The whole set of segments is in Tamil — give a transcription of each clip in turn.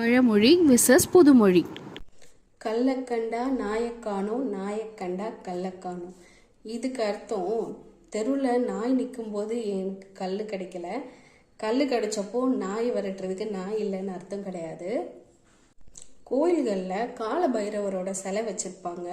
பழமொழி விசஸ் புதுமொழி. கள்ளக்கண்டா நாயக்கானோ நாயக்கண்டா கள்ளக்கானோ. இதுக்கு அர்த்தம் தெருவில் நாய் நிற்கும்போது எனக்கு கல் கிடைக்கல. கல் கிடைச்சப்போ நாய் விரட்டுறதுக்கு நாய் இல்லைன்னு அர்த்தம் கிடையாது. கோயில்களில் கால பைரவரோட சிலை வச்சுருப்பாங்க.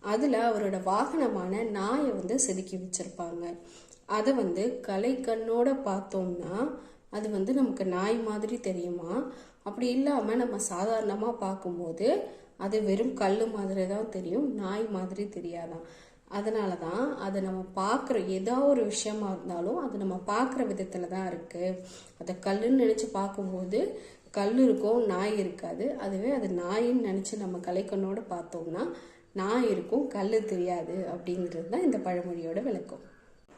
அதில் அவரோட வாகனமான நாயை வந்து செதுக்கி வச்சிருப்பாங்க. அதை வந்து கலை கண்ணோட பார்த்தோம்னா அது வந்து நமக்கு நாய் மாதிரி தெரியுமா? அப்படி இல்லாமல் நம்ம சாதாரணமாக பார்க்கும்போது அது வெறும் கல் மாதிரி தான் தெரியும் நாய் மாதிரி தெரியாதான். அதனால தான் அதை நம்ம பார்க்குற ஏதோ ஒரு விஷயமா இருந்தாலும் அது நம்ம பார்க்குற விதத்தில் தான் இருக்குது அதை கல்லுன்னு நினச்சி பார்க்கும்போது கல் இருக்கும் நாய் இருக்காது. அதுவே அது நாயின்னு நினச்சி நம்ம கலைக்கண்ணோடு பார்த்தோம்னா நாய் இருக்கும் கல் தெரியாது அப்படிங்கிறது தான் இந்த பழமொழியோட விளக்கம்.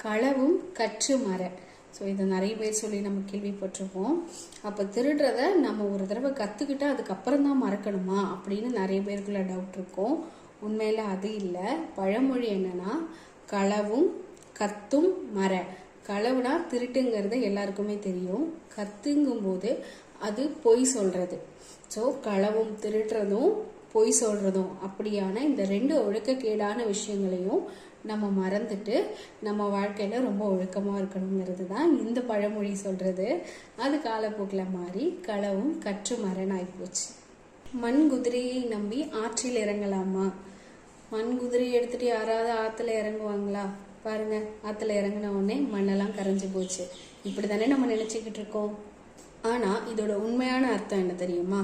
களவும் கற்று மர ஸோ இதை நிறைய பேர் சொல்லி நம்ம கேள்விப்பட்டிருப்போம். அப்போ திருடுறத நம்ம ஒரு தடவை கற்றுக்கிட்டு அதுக்கப்புறம் தான் மறக்கணுமா? அப்படின்னு நிறைய பேருக்குள்ள டவுட் இருக்கும். உண்மையில் அது இல்லை. பழமொழி என்னன்னா களவும் கத்தும் மர களவுனா திருட்டுங்கிறது எல்லாருக்குமே தெரியும். கத்துங்கும்போது அது பொய் சொல்கிறது ஸோ களவும் திருடுறதும் பொய் சொல்கிறதும் அப்படியான இந்த ரெண்டு ஒழுக்கக்கேடான விஷயங்களையும் நம்ம மறந்துட்டு நம்ம வாழ்க்கையில் ரொம்ப ஒழுக்கமாக இருக்கணுங்கிறது தான் இந்த பழமொழி சொல்கிறது அது காலப்போக்கில் மாறி களவும் கற்று மரணாய் போச்சு. மண் குதிரையை நம்பி ஆற்றில் இறங்கலாமா? மண் குதிரையை எடுத்துகிட்டு யாராவது ஆற்றுல இறங்குவாங்களா? பாருங்க ஆற்றுல இறங்கின உடனே மண்ணெல்லாம் கரைஞ்சி போச்சு. இப்படி தானே நம்ம நினச்சிக்கிட்டு இருக்கோம். ஆனால் இதோட உண்மையான அர்த்தம் என்ன தெரியுமா?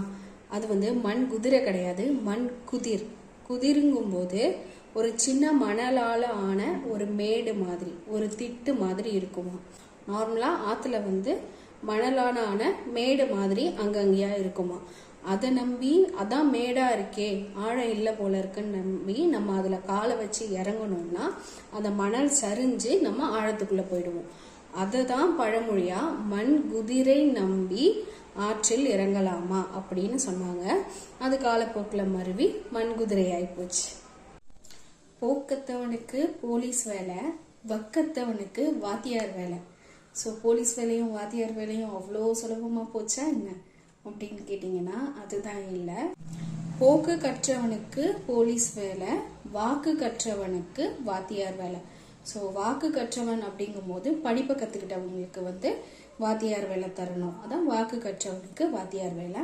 அது வந்து மண் குதிரை கிடையாது மண் குதிர். குதிருங்கும் போது ஒரு சின்ன மணலால் ஆன ஒரு மேடு மாதிரி ஒரு திட்டு மாதிரி இருக்குமா? நார்மலாக ஆற்றுல வந்து மணலான ஆன மேடு மாதிரி அங்கங்கேயா இருக்குமா? அதை நம்பி அதான் மேடாக இருக்கே ஆழம் இல்லை போல இருக்குன்னு நம்பி நம்ம அதில் காலை வச்சு இறங்கணும்னா அந்த மணல் சரிஞ்சு நம்ம ஆழத்துக்குள்ளே போயிடுவோம். அதை தான் பழமொழியாக மண் குதிரை நம்பி ஆற்றில் இறங்கலாமா? அப்படின்னு சொன்னாங்க. அது காலப்போக்கில் மருவி மண் குதிரை ஆயிப்போச்சு போக்கத்தவனுக்கு போலீஸ் வேலை வக்கத்தவனுக்கு வாத்தியார் வேலை. ஸோ போலீஸ் வேலையும் வாத்தியார் வேலையும் அவ்வளோ சுலபமாக போச்சா என்ன? அப்படின்னு கேட்டிங்கன்னா அதுதான் இல்லை. போக்கு கற்றவனுக்கு போலீஸ் வேலை வாக்கு கற்றவனுக்கு வாத்தியார் வேலை. ஸோ வாக்கு கற்றவன் அப்படிங்கும்போது படிப்பை கற்றுக்கிட்டவங்களுக்கு வந்து வாத்தியார் வேலை தரணும். அதான் வாக்கு கற்றவனுக்கு வாத்தியார் வேலை.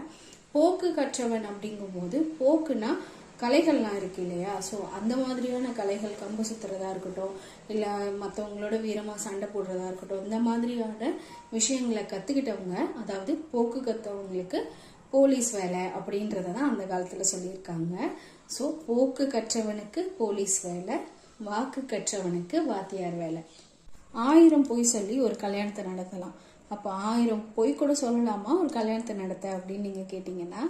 போக்கு கற்றவன் அப்படிங்கும்போது போக்குனா கலைகள்லாம் இருக்கு இல்லையா? ஸோ அந்த மாதிரியான கலைகள் கம்பு சுத்துறதா இருக்கட்டும் இல்லை மற்றவங்களோட வீரமாக சண்டை போடுறதா இருக்கட்டும் இந்த மாதிரியான விஷயங்களை கற்றுக்கிட்டவங்க அதாவது போக்கு கற்றவங்களுக்கு போலீஸ் வேலை அப்படின்றத தான் அந்த காலத்தில் சொல்லியிருக்காங்க. ஸோ போக்கு கற்றவனுக்கு போலீஸ் வேலை வாக்கு கற்றவனுக்கு வாத்தியார் வேலை. ஆயிரம் பொய் சொல்லி ஒரு கல்யாணத்தை நடத்தலாம். அப்போ ஆயிரம் பொய் கூட சொல்லலாமா? ஒரு கல்யாணத்தை நடத்த அப்படின்னு நீங்கள் கேட்டிங்கன்னா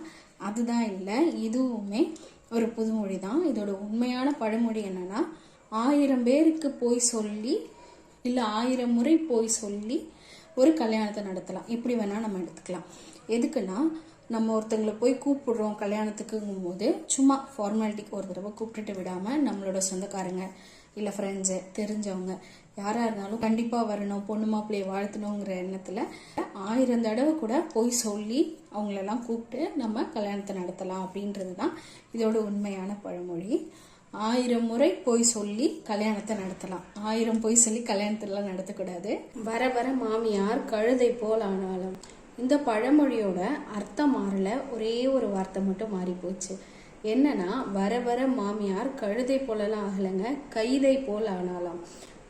அதுதான் இல்லை. இதுவுமே ஒரு புதுமொழி தான் இதோட உண்மையான பழமொழி என்னன்னா ஆயிரம் பேருக்கு போய் சொல்லி இல்லை ஆயிரம் முறை போய் சொல்லி ஒரு கல்யாணத்தை நடத்தலாம். இப்படி வேணால் நம்ம எடுத்துக்கலாம். எதுக்குன்னா நம்ம ஒருத்தங்களை போய் கூப்பிடுறோம் கல்யாணத்துக்குங்கும் போது சும்மா ஃபார்மாலிட்டிக்கு ஒரு தடவை கூப்பிட்டுட்டு விடாமல் நம்மளோட சொந்தக்காரங்க இல்லை ஃப்ரெண்ட்ஸு தெரிஞ்சவங்க. யாராக இருந்தாலும் கண்டிப்பாக வரணும் பொண்ணு மாப்பிள்ளையை வாழ்த்தணுங்கிற எண்ணத்தில் ஆயிரம் தடவை கூட போய் சொல்லி அவங்களெல்லாம் கூப்பிட்டு நம்ம கல்யாணத்தை நடத்தலாம் அப்படின்றது தான் இதோட உண்மையான பழமொழி. ஆயிரம் முறை போய் சொல்லி கல்யாணத்தை நடத்தலாம். ஆயிரம் போய் சொல்லி கல்யாணத்தெல்லாம் நடத்தக்கூடாது. வர வர மாமியார் கழுதை போல் ஆனாலும் இந்த பழமொழியோட அர்த்தம் மாறல ஒரே ஒரு வார்த்தை மட்டும் மாறி போச்சு என்னன்னா வர வர மாமியார் கழுதை போலலாம் ஆகலைங்க கைதை போல் ஆனாலாம்.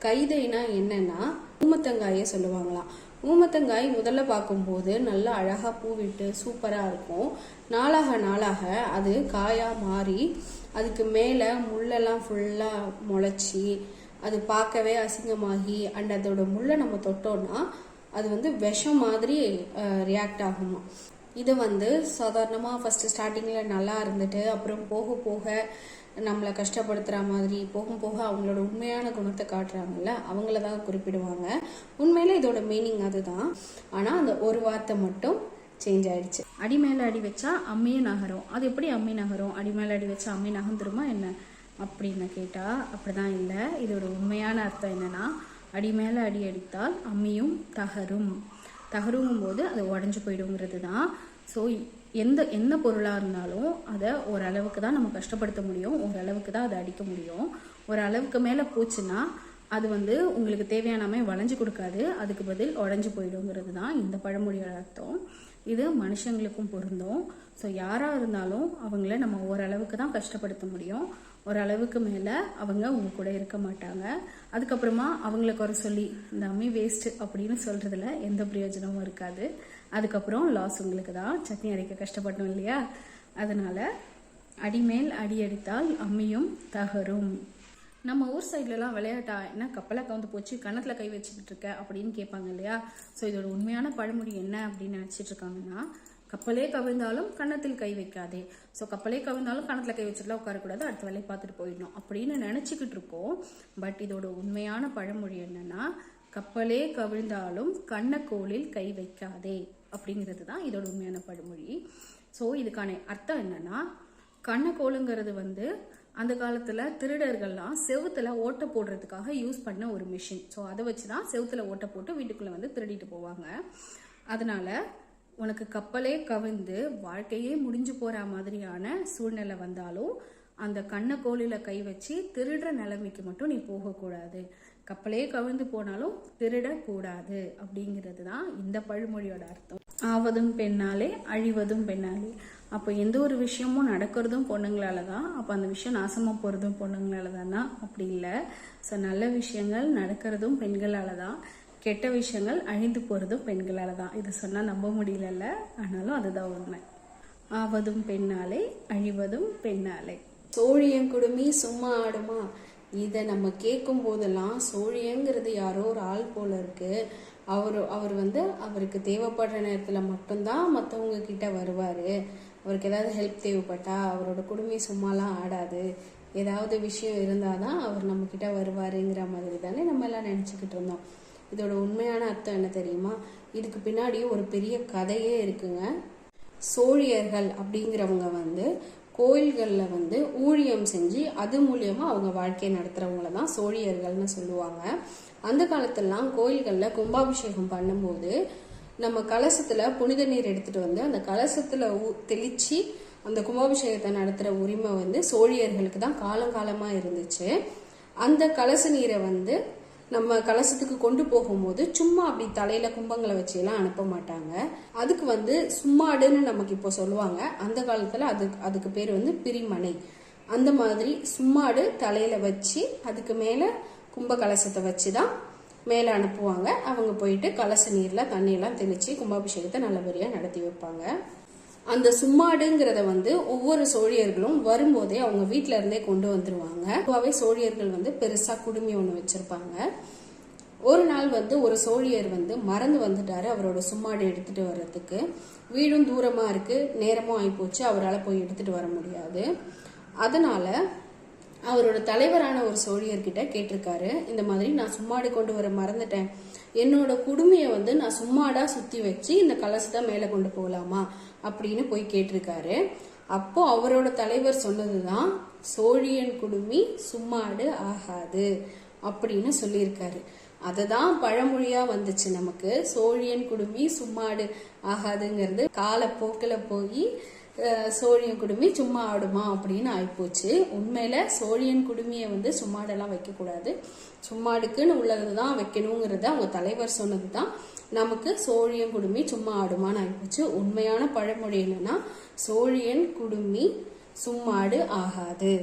கைதைனா என்னன்னா ஊமத்தங்காயை சொல்லுவாங்களாம். ஊமத்தங்காய் முதல்ல பார்க்கும்போது நல்லா அழகா பூவிட்டு சூப்பரா இருக்கும். நாளாக நாளாக அது காயா மாறி அதுக்கு மேலே முள்ளெல்லாம் ஃபுல்லா முளைச்சி அது பார்க்கவே அசிங்கமாகி அண்ட் அதோட முள்ளை நம்ம தொட்டோம்னா அது வந்து விஷம் மாதிரி ரியாக்ட் ஆகுமா இது வந்து சாதாரணமாக ஃபஸ்ட்டு ஸ்டார்டிங்கில் நல்லா இருந்துட்டு அப்புறம் போக போக நம்மளை கஷ்டப்படுத்துகிற மாதிரி போகும் போக அவங்களோட உண்மையான குணத்தை காட்டுறாங்கல்ல அவங்கள தான் குறிப்பிடுவாங்க. உண்மையில் இதோட மீனிங் அதுதான். ஆனால் அந்த ஒரு வார்த்தை மட்டும் சேஞ்ச் ஆயிடுச்சு. அடி மேலே அடி வச்சா அம்மியும் நகரும். அது எப்படி அம்மி நகரும்? அடி மேலே அடி வச்சா அம்மி நகர்ந்துருமா என்ன? அப்படின்னு கேட்டால் அப்படிதான் இல்லை. இதோட உண்மையான அர்த்தம் என்னன்னா அடி மேலே அடி அடித்தால் அம்மியும் தகரும். தகருங்கும் போது அது உடஞ்சி போயிடுங்கிறது தான் ஸோ எந்த என்ன பொருளாக இருந்தாலும் அதை ஓரளவுக்கு தான் நம்ம கஷ்டப்படுத்த முடியும். ஓரளவுக்கு தான் அதை அடிக்க முடியும். ஒரு அளவுக்கு மேலே போச்சுன்னா அது வந்து உங்களுக்கு தேவையானமே வளைஞ்சு கொடுக்காது. அதுக்கு பதில் உடஞ்சி போயிடுங்கிறது தான் இந்த பழமொழியோட அர்த்தம். இது மனுஷங்களுக்கும் பொருந்தும். ஸோ யாராக இருந்தாலும் அவங்கள நம்ம ஓரளவுக்கு தான் கஷ்டப்படுத்த முடியும். ஓரளவுக்கு மேலே அவங்க உங்க கூட இருக்க மாட்டாங்க. அதுக்கப்புறமா அவங்கள குறை சொல்லி இந்த அம்மி வேஸ்ட்டு அப்படின்னு சொல்கிறதுல எந்த பிரயோஜனமும் இருக்காது. அதுக்கப்புறம் லாஸ் உங்களுக்கு தான். சட்னி அரைக்க கஷ்டப்பட்டோம் இல்லையா? அதனால் அடிமேல் அடி அடித்தால் அம்மியும் தகரும். நம்ம ஊர் சைட்லலாம் விளையாட்டா என்ன கப்பலை கவுந்து போச்சு கணத்தில் கை வச்சுக்கிட்டு இருக்க அப்படின்னு கேட்பாங்க இல்லையா? ஸோ இதோட உண்மையான பழமொழி என்ன அப்படின்னு நினச்சிட்டு இருக்காங்கன்னா கப்பலே கவிழ்ந்தாலும் கன்னத்தில் கை வைக்காதே. ஸோ கப்பலே கவிழ்ந்தாலும் கன்னத்தில் கை வச்சுட்டுலாம் உட்காரக்கூடாது. அடுத்த வேலையை பார்த்துட்டு போயிடணும் அப்படின்னு நினச்சிக்கிட்டு இருக்கோம். பட் இதோட உண்மையான பழமொழி என்னன்னா கப்பலே கவிழ்ந்தாலும் கண்ணக்கோளில் கை வைக்காதே அப்படிங்கிறது தான் இதோட உண்மையான பழமொழி. ஸோ இதுக்கான அர்த்தம் என்னன்னா கண்ணக்கோளுங்கிறது வந்து அந்த காலத்தில் திருடர்கள்லாம் செவுத்தில் ஓட்டை போடுறதுக்காக யூஸ் பண்ண ஒரு மிஷின் ஸோ அதை வச்சு தான் செவுத்துல ஓட்டை போட்டு வீட்டுக்குள்ளே வந்து திருடிட்டு போவாங்க. அதனால உனக்கு கப்பலே கவிழ்ந்து வாழ்க்கையே முடிஞ்சு போகிற மாதிரியான சூழ்நிலை வந்தாலும் அந்த கண்ணக்கோலில் கை வச்சு திருடுற நிலைமைக்கு மட்டும் நீ போகக்கூடாது கப்பலே கவிழ்ந்து போனாலும் திருடக்கூடாது அப்படிங்கிறது தான் இந்த பழமொழியோட அர்த்தம். ஆவதும் பெண்ணாலே அழிவதும் பெண்ணாலே. அப்போ எந்த ஒரு விஷயமும் நடக்கிறதும் பொண்ணுங்களால தான். அப்போ அந்த விஷயம் நாசமாக போகிறதும் பொண்ணுங்களால தானா? அப்படி இல்லை. ஸோ நல்ல விஷயங்கள் நடக்கிறதும் பெண்களால தான். கெட்ட விஷயங்கள் அழிந்து போகிறதும் பெண்களால் தான். இது சொன்னால் நம்ப முடியலல்ல. ஆனாலும் அதுதான் உண்மை. ஆவதும் பெண்ணாலே அழிவதும் பெண்ணாலே. சோழியன் குடுமி சும்மா ஆடுமா? இதை நம்ம கேட்கும் போதெல்லாம் சோழியங்கிறது யாரோ ஒரு ஆள் போல இருக்கு. அவர் அவர் வந்து அவருக்கு தேவைப்படுற நேரத்தில் மட்டும்தான் மற்றவங்க கிட்ட வருவார். அவருக்கு ஏதாவது ஹெல்ப் தேவைப்பட்டா அவரோட குடுமி சும்மாலாம் ஆடாது. ஏதாவது விஷயம் இருந்தால் தான் அவர் நம்ம வருவாருங்கிற மாதிரி தானே நம்ம எல்லாம் நினச்சிக்கிட்டு இருந்தோம். இதோட உண்மையான அர்த்தம் என்ன தெரியுமா? இதுக்கு பின்னாடி ஒரு பெரிய கதையே இருக்குங்க. சோழியர்கள் அப்படிங்கிறவங்க வந்து கோயில்களில் வந்து ஊழியம் செஞ்சு அது மூலியமாக அவங்க வாழ்க்கையை நடத்துகிறவங்கள தான் சோழியர்கள்னு சொல்லுவாங்க. அந்த காலத்திலலாம் கோயில்களில் கும்பாபிஷேகம் பண்ணும்போது நம்ம கலசத்தில் புனித நீர் எடுத்துகிட்டு வந்து அந்த கலசத்தில் ஊ- அந்த கும்பாபிஷேகத்தை நடத்துகிற உரிமை வந்து சோழியர்களுக்கு தான் காலங்காலமாக இருந்துச்சு. அந்த கலச நீரை வந்து நம்ம கலசத்துக்கு கொண்டு போகும்போது சும்மா அப்படி தலையில கும்பங்களை வச்சு எல்லாம் அனுப்ப மாட்டாங்க. அதுக்கு வந்து சும்மாடுன்னு நமக்கு இப்போ சொல்லுவாங்க. அந்த காலத்துல அதுக்கு அதுக்கு பேர் வந்து பிரிமனை. அந்த மாதிரி சும்மாடு தலையில வச்சு அதுக்கு மேல கும்ப கலசத்தை வச்சு தான் மேலே அனுப்புவாங்க. அவங்க போயிட்டு கலச நீர்ல தண்ணியெல்லாம் தெளிச்சு கும்பாபிஷேகத்தை நல்லபடியாக நடத்தி வைப்பாங்க. அந்த சும்மாடுங்கிறத வந்து ஒவ்வொரு சோழியர்களும் வரும்போதே அவங்க வீட்டில இருந்தே கொண்டு வந்துருவாங்க. பொதுவாகவே சோழியர்கள் வந்து பெருசா குடுமி ஒன்று வச்சிருப்பாங்க. ஒரு நாள் வந்து ஒரு சோழியர் வந்து மறந்து வந்துட்டாரு அவரோட சும்மாடு எடுத்துட்டு வர்றதுக்கு. வீடும் தூரமா இருக்கு. நேரமும் ஆகிப்போச்சு அவரால் போய் எடுத்துட்டு வர முடியாது. அதனால அவரோட தலைவரான ஒரு சோழியர்கிட்ட கேட்டிருக்காரு. இந்த மாதிரி நான் சும்மாடு கொண்டு வர மறந்துட்டேன். என்னோட குடுமையை வந்து நான் சும்மாடா சுற்றி வச்சு இந்த கலசத்தை மேலே கொண்டு போகலாமா அப்படின்னு போய் கேட்டிருக்காரு. அப்போ அவரோட தலைவர் சொன்னது தான் சோழியன் குடுமி சும்மாடு ஆகாது அப்படின்னு சொல்லியிருக்காரு. அதுதான் பழமொழியா வந்துச்சு நமக்கு. சோழியன் குடுமி சும்மாடு ஆகாதுங்கிறது காலப்போக்கில் போய் சோழியன் குடுமி சும்மா ஆடுமா அப்படின்னு ஆயிப்போச்சு. உண்மையில் சோழியன் குடுமியை வந்து சும்மாடெல்லாம் வைக்கக்கூடாது. சும்மாடுக்குன்னு உள்ளது தான் வைக்கணுங்கிறத அவங்க தலைவர் சொன்னது தான் நமக்கு சோழியன் குடுமி சும்மா ஆடுமான்னு ஆயிப்போச்சு. உண்மையான பழமொழி என்னன்னா சோழியன் குடுமி சும்மாடு ஆகாது.